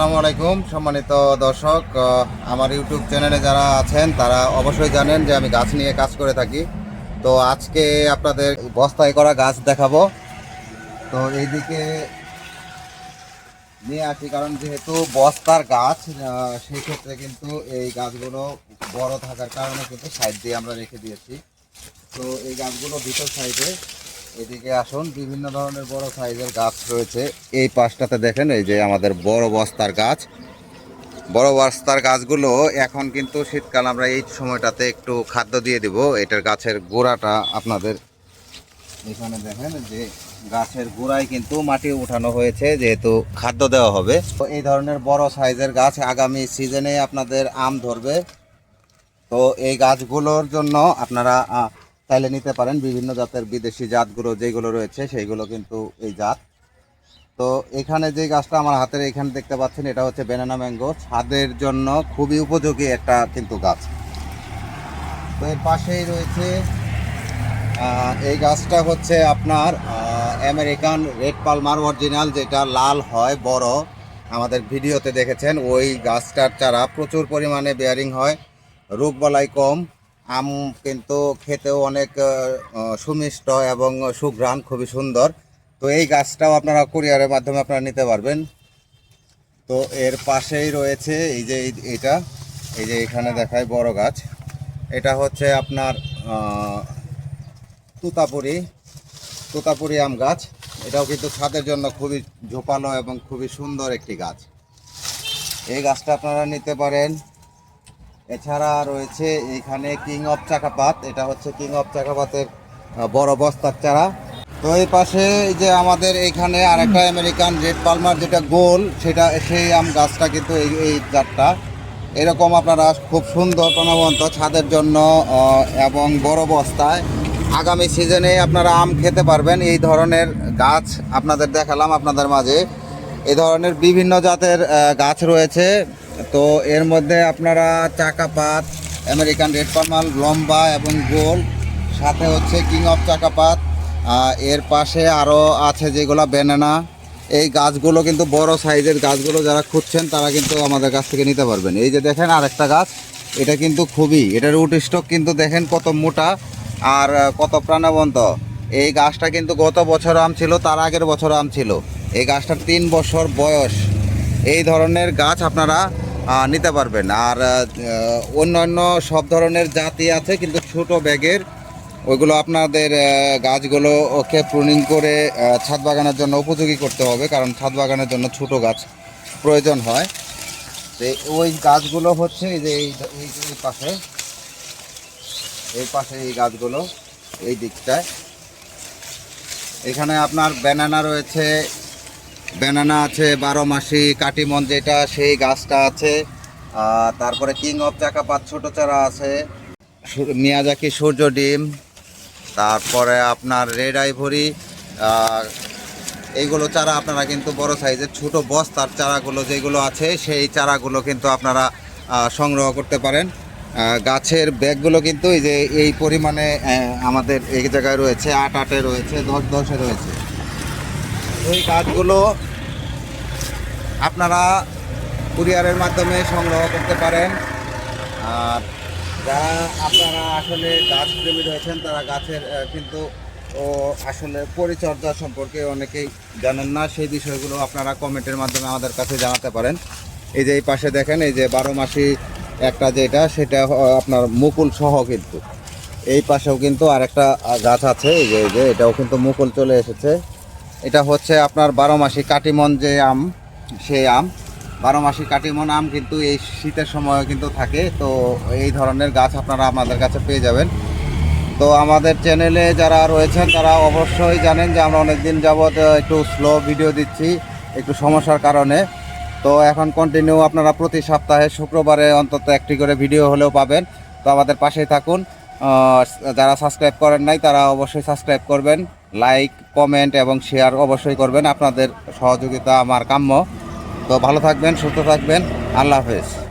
আসসালামু আলাইকুম, সম্মানিত দর্শক আমার ইউটিউব চ্যানেলে যারা আছেন, তারা অবশ্যই জানেন যে আমি গাছ নিয়ে কাজ করে থাকি। তো আজকে আপনাদের বস্তায় করা গাছ দেখাবো। তো এইদিকে নিয়ে আসি, কারণ যেহেতু বস্তার গাছ সেই ক্ষেত্রে কিন্তু এই গাছগুলো বড় থাকার কারণে কিন্তু সাইড দিয়ে আমরা রেখে দিয়েছি। তো এই গাছগুলো ভিতর সাইডে এদিকে আসুন, বিভিন্ন ধরনের বড় সাইজের গাছ রয়েছে। এই পাশটাতে দেখেন, এই যে আমাদের বড় বস্তার গাছ। বড় বস্তার গাছগুলো এখন কিন্তু শীতকাল, আমরা এই সময়টাতে একটু খাদ্য দিয়ে দিব। এটার গাছের গোড়াটা আপনাদের এখানে দেখেন, যে গাছের গোড়ায় কিন্তু মাটি উঠানো হয়েছে, যেহেতু খাদ্য দেওয়া হবে। তো এই ধরনের বড় সাইজের গাছ আগামী সিজনে আপনাদের আম ধরবে। তো এই গাছগুলোর জন্য আপনারা চাইলে নিতে পারেন বিভিন্ন জাতের বিদেশি জাতগুলো যেগুলো রয়েছে, সেইগুলো কিন্তু এই জাত। তো এখানে যে গাছটা আমার হাতের এখানে দেখতে পাচ্ছেন, এটা হচ্ছে বেনানা ম্যাঙ্গো ছাদের জন্য খুবই উপযোগী একটা কিন্তু গাছ। তো এর পাশেই রয়েছে এই গাছটা হচ্ছে আপনার আমেরিকান রেড পালমার অরিজিনাল যেটা লাল হয়, বড়। আমাদের ভিডিওতে দেখেছেন, ওই গাছটার চারা প্রচুর পরিমাণে বেয়ারিং হয়, রোগবালাই কম। আম কিন্তু খেতেও অনেক সুমিষ্ট এবং সুঘ্রাণ, খুবই সুন্দর। তো এই গাছটাও আপনারা কুরিয়ারের মাধ্যমে আপনারা নিতে পারবেন। তো এর পাশেই রয়েছে এই যে এটা, এই যে এখানে দেখায় বড় গাছ। এটা হচ্ছে আপনার তুতাপুরি তুতাপুরি আম গাছ। এটাও কিন্তু ছাদের জন্য খুবই ঝোপালো এবং খুবই সুন্দর একটি গাছ। এই গাছটা আপনারা নিতে পারেন এছাড়া রয়েছে এখানে কিং অফ চাকাপাত এটা হচ্ছে কিং অফ চাকাপাতের বড় বস্তার চারা। তো এই পাশে যে আমাদের এখানে আরেকটা আমেরিকান রেড পালমার যেটা গোল, সেটা, সেই আম গাছটা কিন্তু এই এই জাতটা। এরকম আপনারা খুব সুন্দর প্রাণবন্ত ছাদের জন্য এবং বড় বস্তায় আগামী সিজনে আপনারা আম খেতে পারবেন। এই ধরনের গাছ আপনাদের দেখালাম আপনাদের মাঝে। এই ধরনের বিভিন্ন জাতের গাছ রয়েছে। তো এর মধ্যে আপনারা চাকাপাত আমেরিকান রেড পালমাল লম্বা এবং গোল, সাথে হচ্ছে কিং অফ চাকাপাত এর পাশে আরও আছে যেগুলো ব্যানানা এই গাছগুলো কিন্তু বড় সাইজের গাছগুলো যারা খুঁজছেন, তারা কিন্তু আমাদের কাছ থেকে নিতে পারবেন। এই যে দেখেন আরেকটা গাছ, এটা কিন্তু খুবই, এটার রুট স্টক কিন্তু দেখেন কত মোটা আর কত প্রাণবন্ত। এই গাছটা কিন্তু গত বছর আম ছিল, তার আগের বছর আম ছিল। এই গাছটার তিন বছর বয়স। এই ধরনের গাছ আপনারা নিতে পারবেন। আর আহ, অন্যান্য সব ধরনের জাতি আছে কিন্তু ছোট ব্যাগের। ওইগুলো আপনাদের গাছগুলো ওকে প্রুনিং করে ছাদ বাগানের জন্য উপযোগী করতে হবে কারণ ছাদ বাগানের জন্য ছোট গাছ প্রয়োজন হয়। তো ওই গাছগুলো হচ্ছে এই যে এই পাশে। এই পাশে এই গাছগুলো এই দিকটায়। এখানে আপনার ব্যানানা রয়েছে ব্যানানা আছে, বারো মাসি, কাটিমন যেটা, সেই গাছটা আছে। তারপরে কিং অফ চাকাপাত ছোট চারা আছে মিয়াজাকি সূর্য ডিম। তারপরে আপনার রেড আইভরি এইগুলো চারা আপনারা কিন্তু বড় সাইজের ছোট বস্তার চারাগুলো যেগুলো আছে, সেই চারাগুলো কিন্তু আপনারা সংগ্রহ করতে পারেন। গাছের ব্যাগগুলো কিন্তু এই যে এই পরিমাণে আমাদের এই জায়গায় রয়েছে, আট আটে রয়েছে, দশ দশে রয়েছে। এই গাছগুলো আপনারা কুরিয়ারের মাধ্যমে সংগ্রহ করতে পারেন। আর যারা আপনারা আসলে গাছ প্রেমী রয়েছেন, তারা গাছের কিন্তু ও আসলে পরিচর্যা সম্পর্কে অনেকেই জানেন না। সেই বিষয়গুলো আপনারা কমেন্টের মাধ্যমে আমাদের কাছে জানাতে পারেন। এই যে এই পাশে দেখেন, এই যে বারো মাসি একটা যেটা, সেটা আপনার মুকুল সহ কিন্তু। এই পাশেও কিন্তু আরেকটা গাছ আছে। এই যে এই যে, এটাও কিন্তু মুকুল চলে এসেছে। এটা হচ্ছে আপনার বারো মাসি কাটিমন যে আম সেই আম। বারো মাসি কাটিমন আম কিন্তু এই শীতের সময় কিন্তু থাকে। তো এই ধরনের গাছ আপনারা আমাদের কাছে পেয়ে যাবেন। তো আমাদের চ্যানেলে যারা রয়েছেন, তারা অবশ্যই জানেন যে আমরা অনেক দিন যাবৎ একটু স্লো ভিডিও দিচ্ছি, একটু সমস্যার কারণে। তো এখন কন্টিনিউ আপনারা প্রতি সপ্তাহে শুক্রবারে অন্তত একটি করে ভিডিও হলেও পাবেন। তো আমাদের পাশেই থাকুন। যারা সাবস্ক্রাইব করেন নাই, তারা অবশ্যই সাবস্ক্রাইব করবেন লাইক কমেন্ট এবং শেয়ার অবশ্যই করবেন আপনাদের সহযোগিতা আমার কাম্য। তো ভালো থাকবেন, সুস্থ থাকবেন, আল্লাহ হাফেজ।